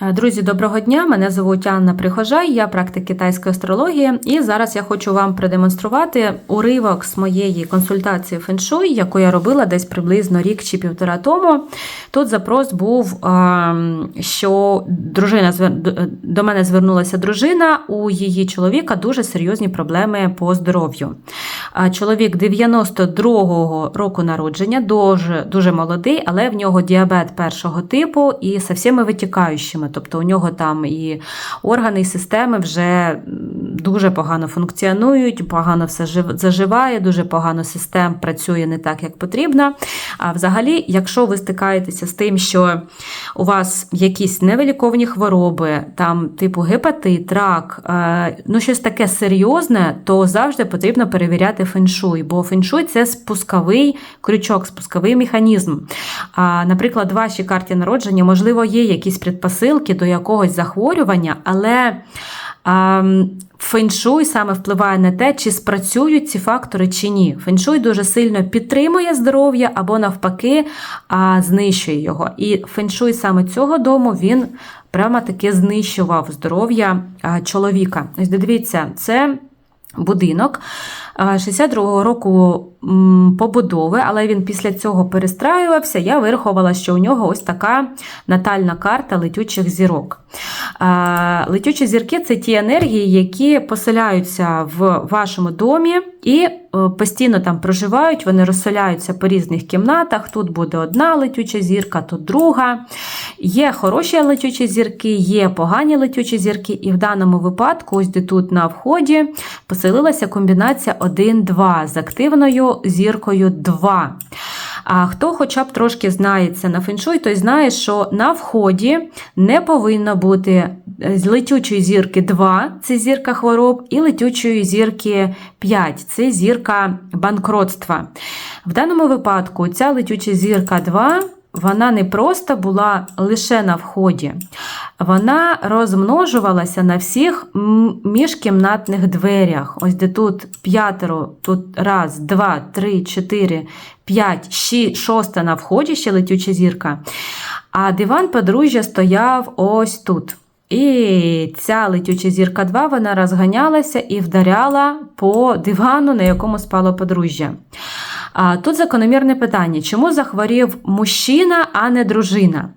Е, Друзі, доброго дня! Мене звуть Анна Прихожай, я практик китайської астрології, і зараз я хочу вам продемонструвати уривок з моєї консультації феншуй, яку я робила десь приблизно рік чи півтора тому. Тут запрос був, ем, що дружина до мене звернулася дружина, у її чоловіка дуже серйозні проблеми по здоров'ю. Чоловік 92-го року народження, дуже, дуже молодий, але в нього діабет першого типу і со всіми витікаючими. Тобто у нього там і органи, і системи вже дуже погано функціонують, погано все заживає, дуже погано систем працює не так, як потрібно. А взагалі, якщо ви стикаєтеся з тим, що у вас якісь невиліковні хвороби, там типу гепатит, рак, е, ну щось таке серйозне, то завжди потрібно перевіряти феншуй, бо феншуй це спусковий крючок, спусковий механізм. А, наприклад, в вашій карті народження, можливо, є якісь предпосилки до якогось захворювання, але а, феншуй саме впливає на те, чи спрацюють ці фактори чи ні. Феншуй дуже сильно підтримує здоров'я або навпаки знищує його. І феншуй саме цього дому він прямо таки знищував здоров'я чоловіка. Ось дивіться, це будинок. а, 62-го року побудови, але він після цього перестраювався. Я вирахувала, що у нього ось така натальна карта летючих зірок. Летючі зірки це ті енергії, які поселяються в вашому домі і е, постійно там проживають, вони розселяються по різних кімнатах. Тут буде одна летюча зірка, тут друга. Є хороші летючі зірки, є погані летючі зірки, і в даному випадку, ось де тут на вході, поселилася комбінація 1-2 з активною зіркою 2. А хто хоча б трошки знається на феншуй, той знає, що на вході не повинно бути з летючої зірки 2, це зірка хвороб, і летючої зірки 5, це зірка банкротства. В даному випадку ця летюча зірка 2. Вона не просто була лише на вході, вона розмножувалася на всіх міжкімнатних дверях. Ось де тут п'ятеро, тут раз, два, три, чотири, п'ять, ші, шоста на вході ще летюча зірка. А диван подружжя стояв ось тут. І ця летюча зірка 2 вона розганялася і вдаряла по дивану, на якому спало подружжя. А тут закономірне питання: чому захворів мужчина, а не дружина?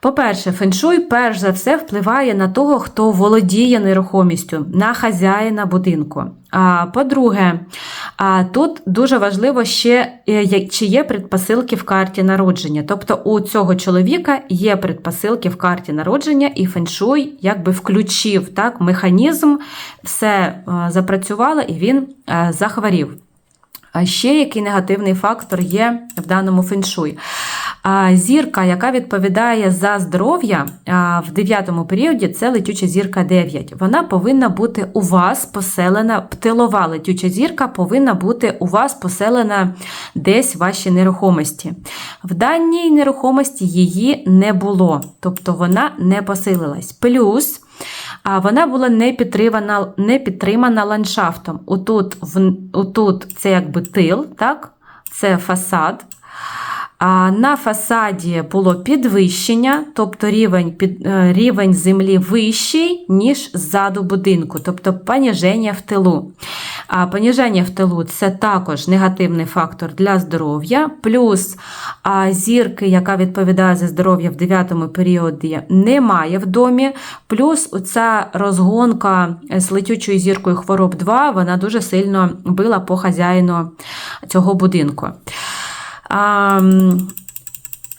По-перше, феншуй перш за все впливає на того, хто володіє нерухомістю, на хазяїна будинку. А по-друге, а тут дуже важливо ще, е, чи є предпосилки в карті народження. Тобто у цього чоловіка є предпосилки в карті народження, і феншуй якби включив так, механізм, все е, запрацювало і він е, захворів. А ще який негативний фактор є в даному феншуй. Зірка, яка відповідає за здоров'я в дев'ятому періоді, це летюча зірка 9. Вона повинна бути у вас поселена, тилова летюча зірка повинна бути у вас поселена десь в вашій нерухомості. В даній нерухомості її не було, тобто вона не посилилась. Плюс а вона була не підтримана, не підтримана ландшафтом. Отут, в, отут це якби тил, так? це фасад. На фасаді було підвищення, тобто рівень під, е, рівень землі вищий, ніж ззаду будинку, тобто поніження в тилу. А поніження в тилу це також негативний фактор для здоров'я. Плюс а, зірки, яка відповідає за здоров'я в 9 періоді, немає в домі. Плюс оця розгонка з летючою зіркою хвороб 2, вона дуже сильно била по хазяїну цього будинку. А,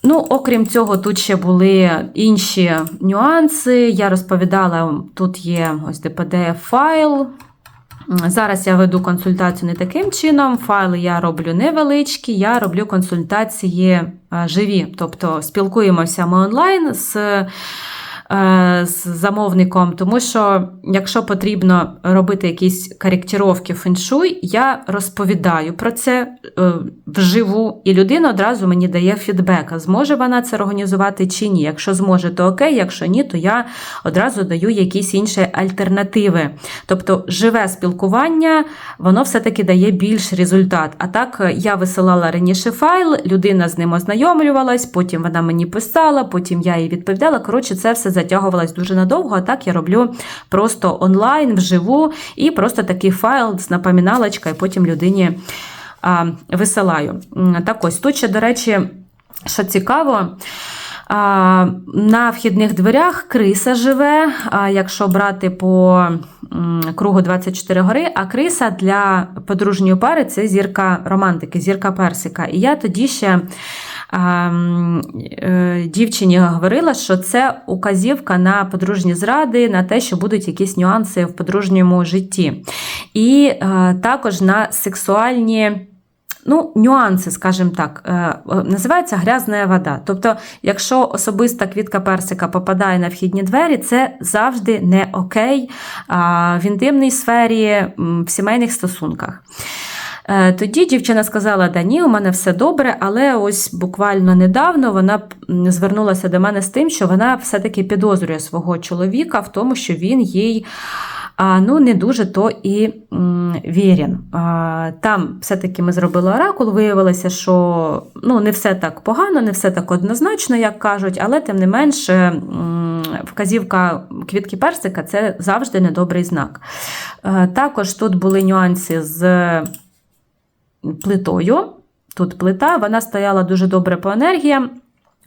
Ну, окрім цього, тут ще були інші нюанси. Я розповідала, тут є ось dpdf файл. Зараз я веду консультацію не таким чином. Файли я роблю невеличкі, я роблю консультації е, живі. Тобто спілкуємося ми онлайн з з замовником, тому що, якщо потрібно робити якісь коректировки феншуй, я розповідаю про це е, вживу, і людина одразу мені дає фідбек, а зможе вона це організувати чи ні. Якщо зможе, то окей, якщо ні, то я одразу даю якісь інші альтернативи. Тобто, живе спілкування, воно все-таки дає більш результат. А так е, я висилала раніше файл, людина з ним ознайомлювалась, потім вона мені писала, потім я їй відповідала. Коротше, це все затягувалась дуже надовго, а так я роблю просто онлайн, вживу, і просто такий файл з напоміналочкою, потім людині а, висилаю. Так ось, тут ще, до речі, що цікаво. На вхідних дверях криса живе, якщо брати по кругу 24 гори, а криса для подружньої пари це зірка романтики, зірка персика. І я тоді ще дівчині говорила, що це указівка на подружні зради, на те, що будуть якісь нюанси в подружньому житті. І е, також на сексуальні. Ну, нюанси, скажімо так, е, е, називається грязна вода. Тобто, якщо особиста квітка персика попадає на вхідні двері, це завжди не окей в інтимній сфері, в сімейних стосунках. Е, Тоді дівчина сказала: да ні, у мене все добре, але ось буквально недавно вона звернулася до мене з тим, що вона все-таки підозрює свого чоловіка в тому, що він їй ну, не дуже то і вірен. Там все-таки ми зробили оракул, виявилося, що ну, не все так погано, не все так однозначно, як кажуть, але тим не менше вказівка квітки персика це завжди недобрий знак. Е, Також тут були нюанси з плитою. Тут плита, вона стояла дуже добре по енергіям.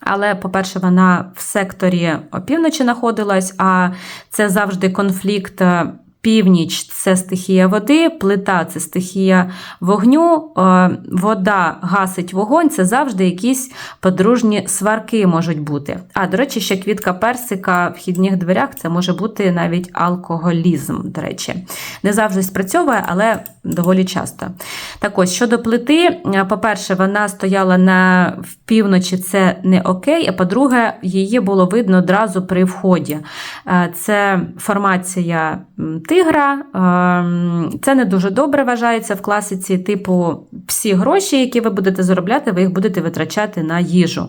Але, по-перше, вона в секторі опівночі знаходилась, а це завжди конфлікт. Північ це стихія води, плита це стихія вогню, е, вода гасить вогонь, це завжди якісь подружні сварки можуть бути. А, до речі, ще квітка персика в вхідних дверях це може бути навіть алкоголізм, до речі. Не завжди спрацьовує, але доволі часто. Так ось, щодо плити, е, по-перше, вона стояла на в півночі, це не окей. А по-друге, її було видно одразу при вході. Е, Це формація м, тигра. Ем, Це не дуже добре вважається в класиці. Типу, всі гроші, які ви будете заробляти, ви їх будете витрачати на їжу.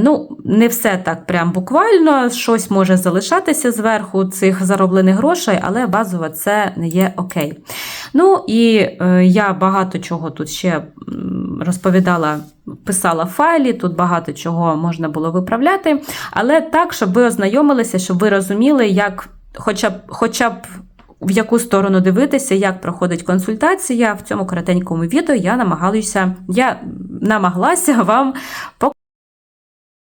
Ну, не все так прям буквально, щось може залишатися зверху цих зароблених грошей, але базово це не є окей. Ну і е, я багато чого тут ще розповідала, писала файлі, тут багато чого можна було виправляти, але так, щоб ви ознайомилися, щоб ви розуміли, як хоча б, хоча б в яку сторону дивитися, як проходить консультація. В цьому коротенькому відео я намагалася, я намаглася вам показати.